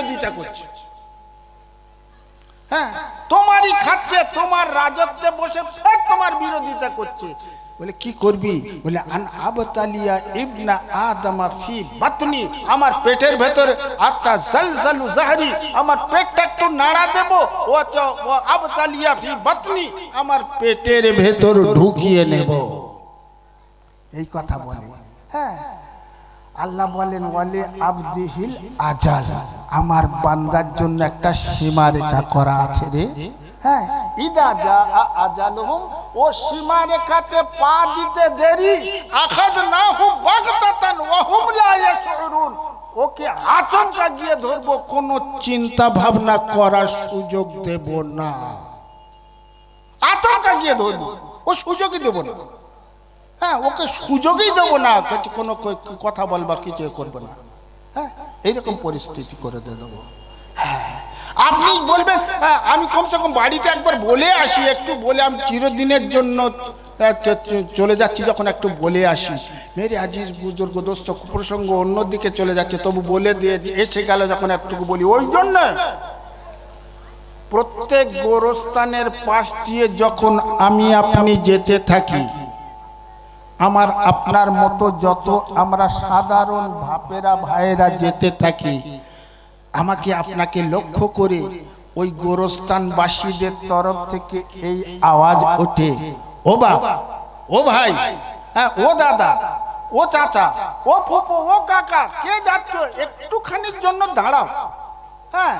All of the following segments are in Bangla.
বিরোধিতা করছে। হ্যাঁ তোমারই খাচ্ছে, তোমার রাজত্বে বসে তোমার বিরোধিতা করছে। বলে, কি করবি? বলে, আন আবতালিয়া ইবনা আদমা ফি বাতনি, আমার পেটের ভেতরে আত্মা জলজলু জাহরি, আমার পেটটা একটু নাড়া দেব ও আবতালিয়া ফি বাতনি, আমার পেটের ভেতর ঢুকিয়ে নেব। এই কথা বলে। হ্যাঁ আল্লাহ বলেন, ওয়ালে আবদিহিল আজাল। আমার বান্দার জন্য একটা সীমা রেখা করা আছে রে। হ্যাঁ ইদা যা আজালহুম ও সীমা রেখাতে পা দিতে দেরি। আখাজ না হু বাগতাতান ওয়া হুম লা ইয়াশউরুন। ওকে আচমকা গিয়ে ধরবো, কোনো চিন্তা ভাবনা করার সুযোগ দেব না। আচমকা গিয়ে ধরবো, ও সুযোগই দেব না। হ্যাঁ ওকে সুযোগই দেবো না। কোনো কথা বলবার কিছু করব না। হ্যাঁ এইরকম পরিস্থিতি করে দিয়ে দেবো। হ্যাঁ আপনি বলবেন হ্যাঁ, আমি কমসে কম বাড়িতে একবার বলে আসি একটু বলে আমি চিরদিনের জন্য চলে যাচ্ছি যখন একটু বলে আসি। মেরে আজিজ বুজুর্গ দোস্ত প্রসঙ্গ অন্যদিকে চলে যাচ্ছে তবু বলে দিয়ে এসে গেল যখন একটুকু বলি ওই জন্য প্রত্যেক গোরস্থানের পাশ দিয়ে যখন আমি আপনি যেতে থাকি আমার আপনার মতো যত আমরা সাধারণ ভাপেরা ভাইয়েরা যেতে থাকি, আমাকে আপনাকে লক্ষ্য করে ওই গোরস্থানবাসীদের তরফ থেকে এই আওয়াজ ওঠে। ও বাবা ও ভাই হ্যাঁ ও দাদা, ও চাচা, ও ফুপু, ও কাকা, কে যাচ্ছ? একটুখানির জন্য দাঁড়াও। হ্যাঁ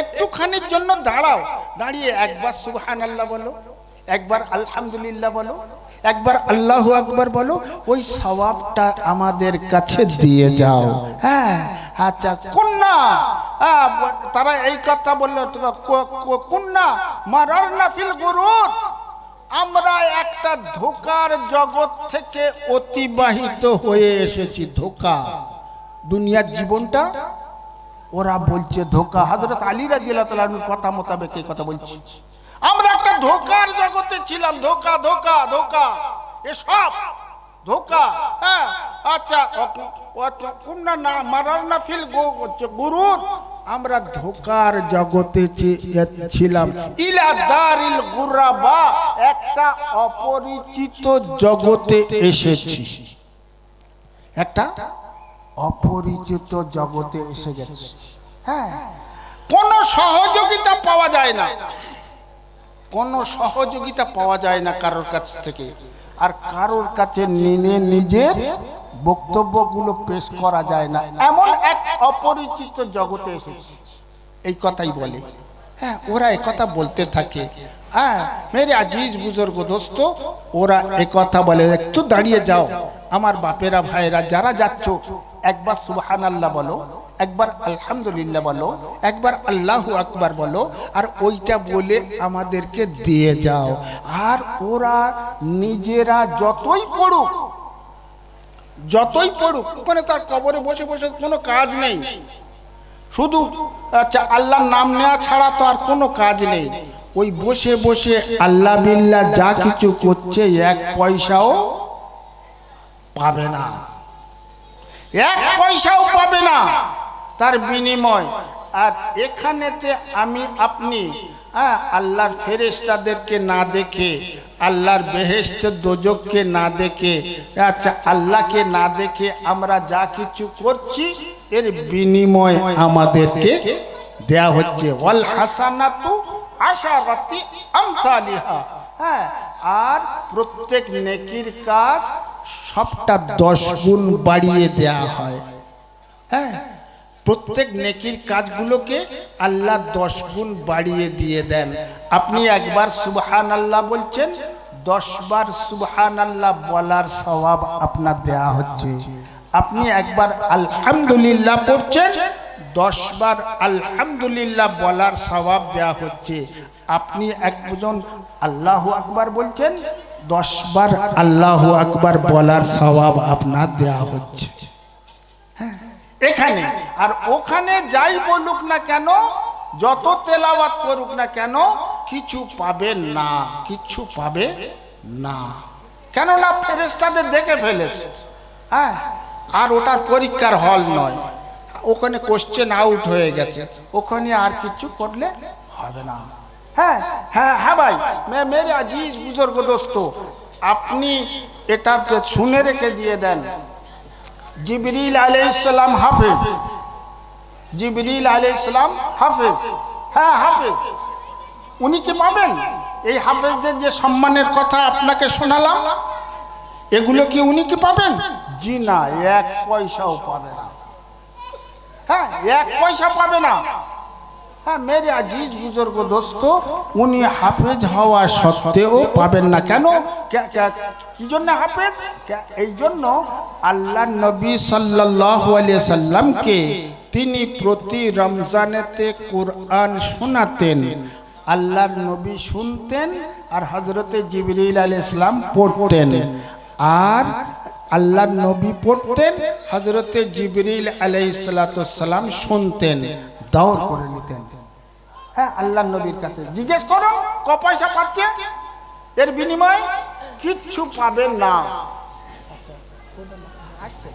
একটুখানির জন্য দাঁড়াও। দাঁড়িয়ে একবার সুবহান আল্লাহ বলো। একবার আলহামদুলিল্লাহ বলো, একবার আল্লাহ আকবার বলো, ওই সওয়াবটা আমাদের কাছে দিয়ে যাও। হ্যাঁ আচ্ছা কন্যা তারা এই কথা বলল কন্যা মারার নাফিল গুরুর। আমরা একটা ধোকার জগৎ থেকে অতিবাহিত হয়ে এসেছি, ধোকা। দুনিয়ার জীবনটা, ওরা বলছে ধোকা। হজরত আলী রাজি আল্লাহ কথা মোতাবেক এই কথা বলছি। ধোকার জগতে ছিলাম, ধোকা ধোকা ধোকা। এসব ধোকা হ্যাঁ। আচ্ছা কুমনা না, মারার না ফিল গুরুর আমরা ধোকার জগতে ছিলাম। ইলা দারিল গুরাবা, একটা অপরিচিত জগতে এসেছি। একটা অপরিচিত জগতে এসে গেছে। হ্যাঁ। কোনো সহযোগিতা পাওয়া যায় না। কোনো সহযোগিতা পাওয়া যায় না কারোর কাছ থেকে। আর কারোর কাছে নিনে নিজের বক্তব্যগুলো পেশ করা যায় না। এমন এক অপরিচিত জগতে এসেছে। এই কথাই বলে। হ্যাঁ ওরা কথা বলতে থাকে। হ্যাঁ মেরে আজিজ বুজুর্গ দোস্ত, ওরা কথা বলে। একটু দাঁড়িয়ে যাও। আমার বাপেরা ভাইরা যারা যাচ্ছ, একবার সুবহান আল্লাহ বলো। একবার আলহামদুলিল্লাহ বলো, একবার আল্লাহু আকবার বলো, আর ওইটা বলে আমাদেরকে দিয়ে যাও। আর ওরা নিজেরা যতই পড়ুক যতই পড়ুক, ওখানে তার কবরে বসে বসে কোনো কাজ নেই। শুধু আচ্ছা আল্লাহর নাম নেওয়া ছাড়া তো আর কোনো কাজ নেই। ওই বসে বসে আল্লাহ বিল্লাহ যা কিছু করছে, এক পয়সাও পাবে না। এক পয়সাও পাবে না। তার বিনিময়। আর এখানেতে আমি আপনি হ্যাঁ আল্লাহর ফেরেস্তাদেরকে না দেখে, আল্লাহর বেহেস্তের দোজককে না দেখে আচ্ছা আল্লাহকে না দেখে আমরা যা কিছু করছি, এর বিনিময় আমাদেরকে দেয়া হচ্ছে। ওয়াল হাসানাতু আশারাতি আমসালিহা। হ্যাঁ আর প্রত্যেক নেকির কাজ সবটা দশ গুণ বাড়িয়ে দেয়া হ্যাঁ। প্রত্যেক নেকির কাজগুলোকে আল্লাহ দশ গুণ বাড়িয়ে দিয়ে দেন। আপনি একবার সুবহান আল্লাহ বলছেন দশ বার সুবহান আল্লাহ বলার স্বভাব আপনার দেয়া হচ্ছে। আপনি একবার আলহামদুলিল্লাহ পড়ছেন দশ বার আলহামদুলিল্লাহ বলার স্বভাব দেয়া হচ্ছে। আপনি একজন আল্লাহ আকবার বলছেন দশ বার আল্লাহ আকবার বলার স্বভাব আপনার দেয়া হচ্ছে। এখানে আর ওখানে যাই বলুক না কেন, যত তেলাওয়াত করুক না কেন, কিছু পাবে না, কিছু পাবে না। কেননা ফেরেস্তাদের দেখে ফেলেছে। হ্যাঁ আর ওটার পরীক্ষার হল নয়। ওখানে কোশ্চেন আউট হয়ে গেছে। ওখানে আর কিছু করলে হবে না। হ্যাঁ হ্যাঁ হ্যাঁ ভাই মেরে আজিজ বুজুর্গ দোস্ত, আপনি এটা শুনে রেখে দিয়ে দেন। জিবরিল আলাইসালাম হাফেজ জিবরিল আলাইসালাম হাফেজ। হ্যাঁ হাফেজ। উনি কি পাবেন? এই হাফেজের যে সম্মানের কথা আপনাকে শোনালাম, এগুলো কি উনি কি পাবেন? জি না, এক পয়সাও পাবে না। হ্যাঁ এক পয়সা পাবে না। হ্যাঁ মেরে আজিজ বুজুর্গ দোস্ত, উনি হাফেজ হওয়া সত্ত্বেও পাবেন না। কেন? কে- জন্য হাফেজ? এই জন্য আল্লাহ নবী সাল্লাল্লাহু আলাইহি সাল্লামকে তিনি প্রতি রমজানেতে কোরআন শোনাতেন, আল্লাহর নবী শুনতেন আর হজরতে জিবরিল আলাইহিস ইসলাম পড়তেন। আর আল্লাহর নবী পড়তেন হজরতে জিবরিল আলাইসালাম শুনতেন দাওর করে নিতেন। হ্যাঁ আল্লাহ নবীর কাছে। জিজ্ঞেস করো, ক পয়সা পাচ্ছে? এর বিনিময়ে কিচ্ছু পাবেন না। আচ্ছা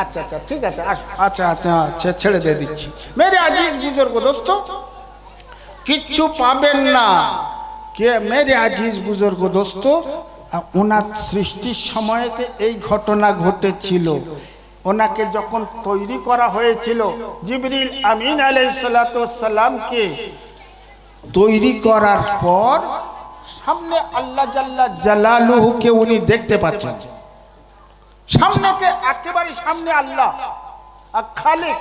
আচ্ছা ঠিক আছে আচ্ছা আচ্ছা আচ্ছা ছেড়ে দিয়ে দিচ্ছি। মেরে আজিজ বুজুর্গ, দোস্ত, কিচ্ছু পাবেন না। কে মেরে আজিজ বুজুর্গ, দোস্ত ওনার সৃষ্টির সময়তে এই ঘটনা ঘটেছিল। ওনাকে যখন তৈরি করা হয়েছিল, জিবরিল আমিন আলাইসালামকে তৈরি করার পর সামনে আল্লাহ জাল্লা জালালুহুকে উনি দেখতে পাচ্ছেন। সামনেতে একেবারে সামনে আল্লাহ। আর খালেক,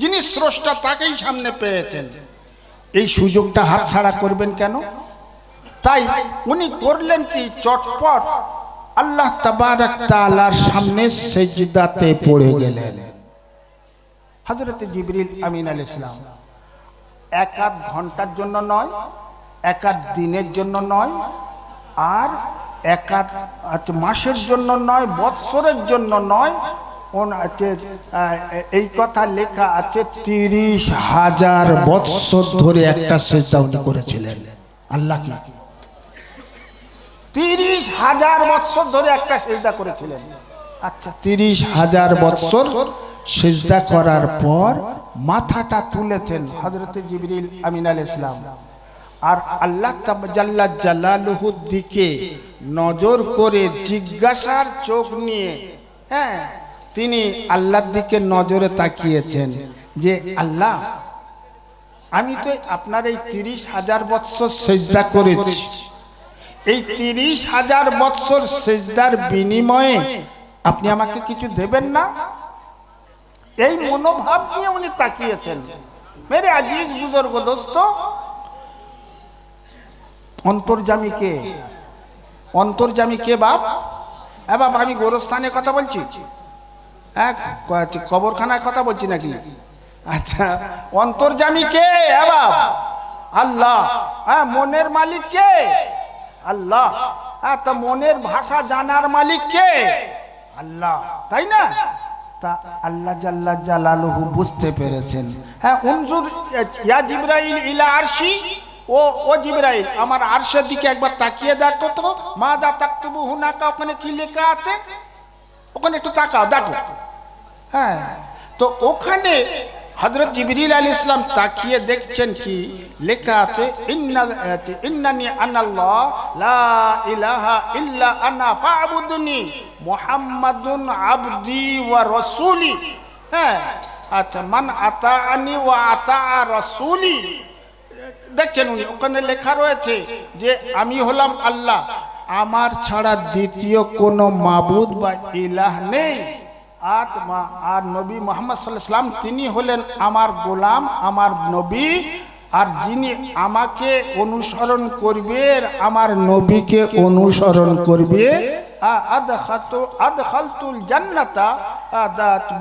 যিনি স্রষ্টা, তাকেই সামনে পেয়েছেন। এই সুযোগটা হাতছাড়া করবেন কেন? তাই উনি করলেন কি? চটপট আল্লাহ তাআলার সামনে সেজদাতে পড়ে গেলেন। হযরত জিবরিল আমিন আলাইহিস সালাম, এক আধ ঘণ্টার জন্য নয়, এক আধ দিনের জন্য নয়, আর মাসের জন্য নয়, বৎসরের জন্য নয়। এই কথা লেখা আছে, তিরিশ হাজার বৎসর ধরে একটা সেজদা উনি করেছিলেন। আল্লাহ কি? তিরিশ হাজার বৎসর ধরে একটা সেজদা করেছিলেন। আচ্ছা তিরিশ হাজার বৎসর সেজদা করার পর মাথাটা তুলেছেন হজরতে জিবরিল আমিন আল ইসলাম আর আল্লাহ তাব- জাল্লা জালালুহুর দিকে নজর করে জিজ্ঞাসার চোখ নিয়ে হ্যাঁ তিনি আল্লাহর দিকে নজরে তাকিয়েছেন যে, আল্লাহ, আমি তো আপনার এই তিরিশ হাজার বৎসর সেজদা করেছি। এই তিরিশ হাজার বৎসর সেজদার বিনিময়ে আপনি আমাকে কিছু দেবেন না? এই মনোভাব নিয়ে উনি তাকিয়েছেন। মেরে আজিজ বুজুর্গ, দোস্ত অন্তর্জামী কে? অন্তর্জামী কে বাপ? হ্যাঁ বাপ, আমি গোরস্থানের কথা বলছি। হ্যাঁ কবরখানার কথা বলছি নাকি? আচ্ছা অন্তর্জামী কে? হ্যাঁ বাপ, আল্লাহ। হ্যাঁ মনের মালিক কে? আল্লাহ। হ্যাঁ তা মনের ভাষা জানার মালিক কে? আল্লাহ, তাই না? তা আল্লাহ জাল্লা জালালুহু বুঝতে পেরেছেন। হ্যাঁ উনজুর, ইয়া জিব্রাইল ইলা আরশি ও ও জিব্রাইল, আমার আরশের দিকে একবার তাকিয়ে দেখো তো। মা যা তাকতুবু হুনাকা, ওখানে কি লেখা আছে? ওখানে একটু তাকাও, দেখো। হ্যাঁ তো ওখানে হজরত জিবরিল আলী ইসলাম তাকিয়ে দেখছেন কি? লেখা আছে ইন্নানি আনাল্লাহ, লা ইলাহা ইল্লা আনা ফাবুদনি মুহাম্মাদুন আবদি ওয়া রাসূলি। হ্যাঁ আচ্ছা মান আতাআনি ওয়া আতা রাসূলি। দেখছেন উনি, ওখানে লেখা রয়েছে যে আমি হলাম আল্লাহ, আমার ছাড়া দ্বিতীয় কোনো মাবুদ বা ইলাহ নেই। আর মা- আর নবী মোহাম্মদ সাল্লাহ তিনি হলেন আমার গোলাম, আমার নবী, আর যিনি আমাকে অনুসরণ করবে আমার নবীকে অনুসরণ করবে। আ- আদখাতু- আদখালতুল জান্নাতা, আদাত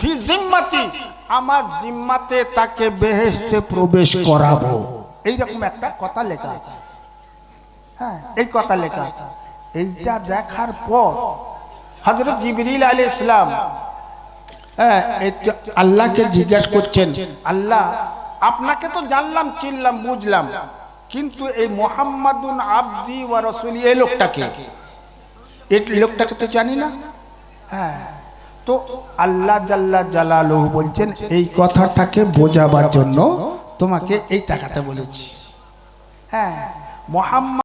ফি জিম্মাতি আমার জিম্মাতে তাকে বেহেশতে প্রবেশ করাবো। এইরকম একটা কথা লেখা আছে। হ্যাঁ এই কথা লেখা আছে। এইটা দেখার পর হজরত জিবরিল আলী ইসলাম হ্যাঁ আল্লাহকে জিজ্ঞাসা করছেন, আল্লাহ, আপনাকে তো জানলাম, চিনলাম, বুঝলাম, কিন্তু এই মোহাম্মদুন আব্দি ওয়া রসুলি, এই লোকটাকে? এই লোকটাকে তো জানি না। হ্যাঁ তো আল্লাহ জাল্লা জালালহ বলছেন, এই কথাটাকে বোঝাবার জন্য তোমাকে এই টাকাটা বলেছি। হ্যাঁ মোহাম্মদ